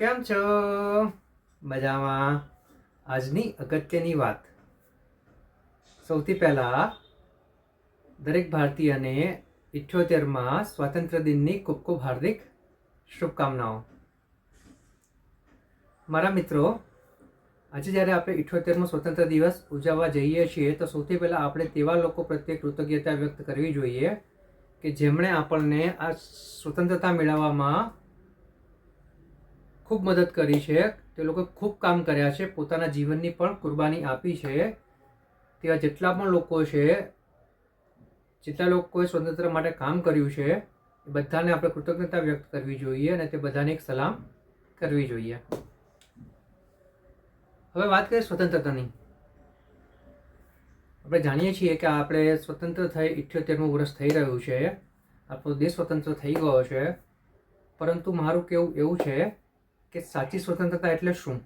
કેમ છો? મજામાં. આજની અગત્યની વાત. સૌથી પહેલાં, દરેક ભારતીયને ઇઠ્યોતેરમાં સ્વાતંત્ર્ય દિનની ખૂબ ખૂબ હાર્દિક શુભકામનાઓ. મારા મિત્રો, આજે જ્યારે આપણે ઇઠ્યોતેરમો સ્વતંત્ર દિવસ ઉજવવા જઈએ છીએ, તો સૌથી પહેલાં આપણે તેવા લોકો પ્રત્યે કૃતજ્ઞતા વ્યક્ત કરવી જોઈએ કે જેમણે આપણને આ સ્વતંત્રતા મેળવવામાં ખૂબ મદદ કરી છે. તે લોકો ખૂબ કામ કર્યા છે. પોતાના જીવનની પણ કુરબાની આપી છે. તેવા જેટલા પણ લોકો છે, જેટલા લોકોએ સ્વતંત્ર માટે કામ કર્યું છે, એ બધાને આપણે કૃતજ્ઞતા વ્યક્ત કરવી જોઈએ અને તે બધાને એક સલામ કરવી જોઈએ. હવે વાત કરીએ સ્વતંત્રતાની. આપણે જાણીએ છીએ કે આપણે સ્વતંત્ર થઈ ઇઠ્યોતેરમું વર્ષ થઈ રહ્યું છે. આપણો દેશ સ્વતંત્ર થઈ ગયો છે. પરંતુ મારું કેવું એવું છે કે સાચી સ્વતંત્રતા એટલે શું?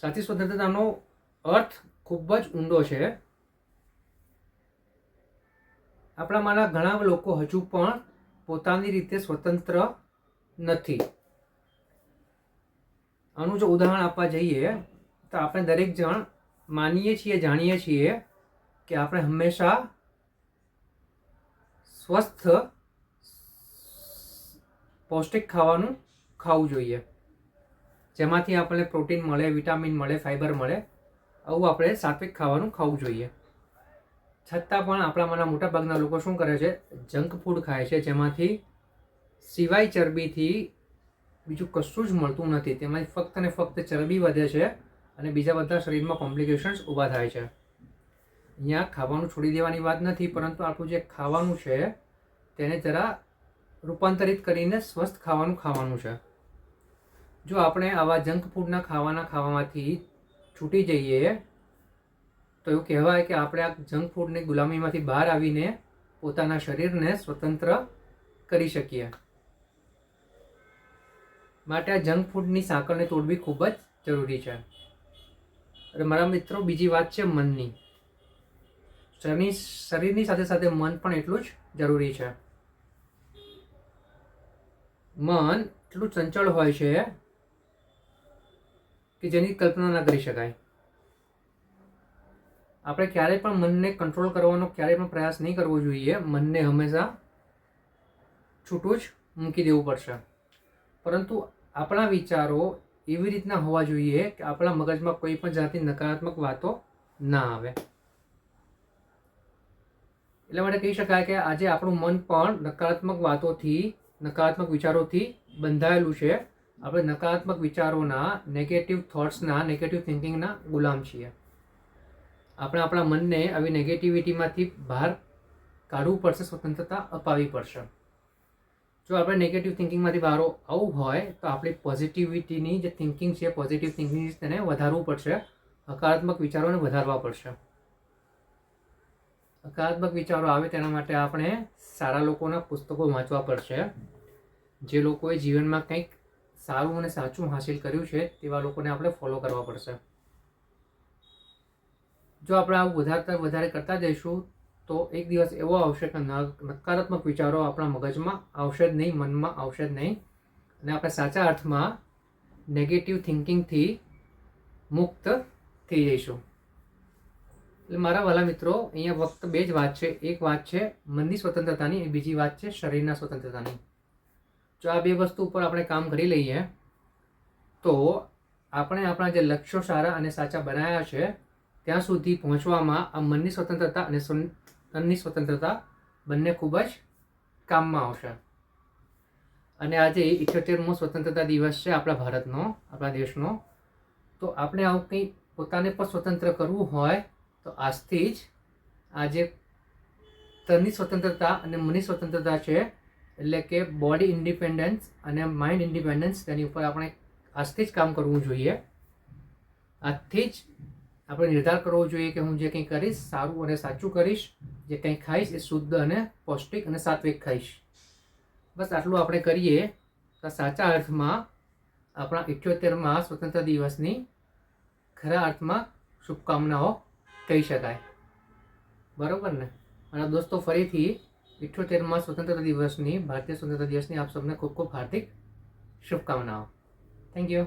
સાચી સ્વતંત્રતાનો અર્થ ખૂબ જ ઊંડો છે. આપણામાંના ઘણા લોકો હજુ પણ પોતાની રીતે સ્વતંત્ર નથી. આનું જો ઉદાહરણ આપવા જઈએ, તો આપણે દરેક જણ માનીએ છીએ, જાણીએ છીએ કે આપણે હંમેશા સ્વસ્થ પૌષ્ટિક ખાવાનું ખાવું જોઈએ. જેમાંથી આપણને પ્રોટીન મળે, વિટામિન મળે, ફાઈબર મળે, આવું આપણે સાત્વિક ખાવાનું ખાવું જોઈએ. છતાં પણ આપણામાંના મોટાભાગના લોકો શું કરે છે? જંક ફૂડ ખાય છે, જેમાંથી સિવાય ચરબીથી બીજું કશું જ મળતું નથી. તેમાંથી ફક્ત ને ફક્ત ચરબી વધે છે અને બીજા બધા શરીરમાં કોમ્પ્લિકેશન્સ ઊભા થાય છે. અહીંયા ખાવાનું છોડી દેવાની વાત નથી, પરંતુ આપણું જે ખાવાનું છે, તેને જરા રૂપાંતરિત કરીને સ્વસ્થ ખાવાનું ખાવાનું છે. જો આપણે આવા જંક ફૂડના ખાવાના ખાવામાંથી છૂટી જઈએ, તો એવું કહેવાય કે આપણે આ જંક ફૂડની ગુલામીમાંથી બહાર આવીને પોતાના શરીરને સ્વતંત્ર કરી શકીએ. માટે આ જંક ફૂડની સાંકળને તોડવી ખૂબ જ જરૂરી છે. અને મારા મિત્રો, બીજી વાત છે મનની. શરીરની શરીરની સાથે સાથે મન પણ એટલું જ જરૂરી છે. મન એટલું ચંચળ હોય છે કે જેની કલ્પના ના કરી શકાય. આપણે ક્યારેય પણ મનને કંટ્રોલ કરવાનો ક્યારેય પણ પ્રયાસ નહીં કરવો જોઈએ. મનને હંમેશા છૂટું જ મૂકી દેવું પડશે. પરંતુ આપણા વિચારો એવી રીતના હોવા જોઈએ કે આપણા મગજમાં કોઈ પણ જાતની નકારાત્મક વાતો ના આવે. એટલા માટે કહી શકાય કે આજે આપણું મન પણ નકારાત્મક વાતોથી નકારાત્મક વિચારોથી બંધાયેલું છે. આપણે નકારાત્મક વિચારોના નેગેટિવ થોટ્સના નેગેટિવ થિંકિંગના ગુલામ છીએ. આપણે આપણા મનને આવી નેગેટિવિટીમાંથી બહાર કાઢવું પડશે, સ્વતંત્રતા અપાવી પડશે. જો આપણે નેગેટિવ થિંકિંગમાંથી બહાર આવવું હોય, તો આપણી પોઝિટિવિટીની જે થિંકિંગ છે પોઝિટિવ થિંકિંગ તેને વધારવું પડશે. હકારાત્મક વિચારોને વધારવા પડશે. હકારાત્મક વિચારો આવે તેના માટે આપણે સારા લોકોના પુસ્તકો વાંચવા પડશે. જે લોકોએ જીવનમાં કંઈક સારું અને સાચું હાંસિલ કર્યું છે, તેવા લોકોને આપણે ફોલો કરવા પડશે. જો આપણે આવું વધારતા વધારે કરતા જઈશું, તો એક દિવસ એવો આવશે કે નકારાત્મક વિચારો આપણા મગજમાં આવશે જ નહીં, મનમાં આવશે જ નહીં. અને આપણે સાચા અર્થમાં નેગેટિવ થિંકિંગથી મુક્ત થઈ જઈશું. એટલે મારા વાલા મિત્રો, અહીંયા ફક્ત બે જ વાત છે. એક વાત છે, મનની સ્વતંત્રતાની બીજી વાત છે, શરીરના સ્વતંત્રતાની. જો આ બે વસ્તુ ઉપર આપણે કામ કરી લઈએ, તો આપણે આપણા જે લક્ષ્યો સારા અને સાચા બનાવ્યા છે, ત્યાં સુધી પહોંચવામાં આ મનની સ્વતંત્રતા અને તનની સ્વતંત્રતા બંને ખૂબ જ કામમાં આવશે. અને આજે ઇઠ્યોતેરમો સ્વતંત્રતા દિવસ છે આપણા ભારતનો, આપણા દેશનો. તો આપણે આવું કંઈ પોતાને પણ સ્વતંત્ર કરવું હોય, તો આજથી જ આજે તનની સ્વતંત્રતા અને મનની સ્વતંત્રતા છે એટલે કે બોડી ઇન્ડિપેન્ડન્સ અને માઇન્ડ ઇન્ડિપેન્ડન્સ તેની ઉપર આપણે આજથી જ કામ કરવું જોઈએ. આજથી જ આપણે નિર્ધાર કરવો જોઈએ કે હું જે કંઈ કરીશ, સારું અને સાચું કરીશ, જે કંઈ ખાઈશ એ શુદ્ધ અને પૌષ્ટિક અને સાત્વિક ખાઈશ. બસ આટલું આપણે કરીએ તો સાચા અર્થમાં આપણા ઇઠ્યોતેરમાં સ્વતંત્ર દિવસની ખરા અર્થમાં શુભકામનાઓ કહી શકાય. બરાબર ને? અને દોસ્તો ફરીથી ઇઠ્યોતેરમાં સ્વતંત્રતા દિવસની ભારતીય સ્વતંત્રતા દિવસની આપ સૌને ખૂબ ખૂબ હાર્દિક શુભકામનાઓ થેન્ક યુ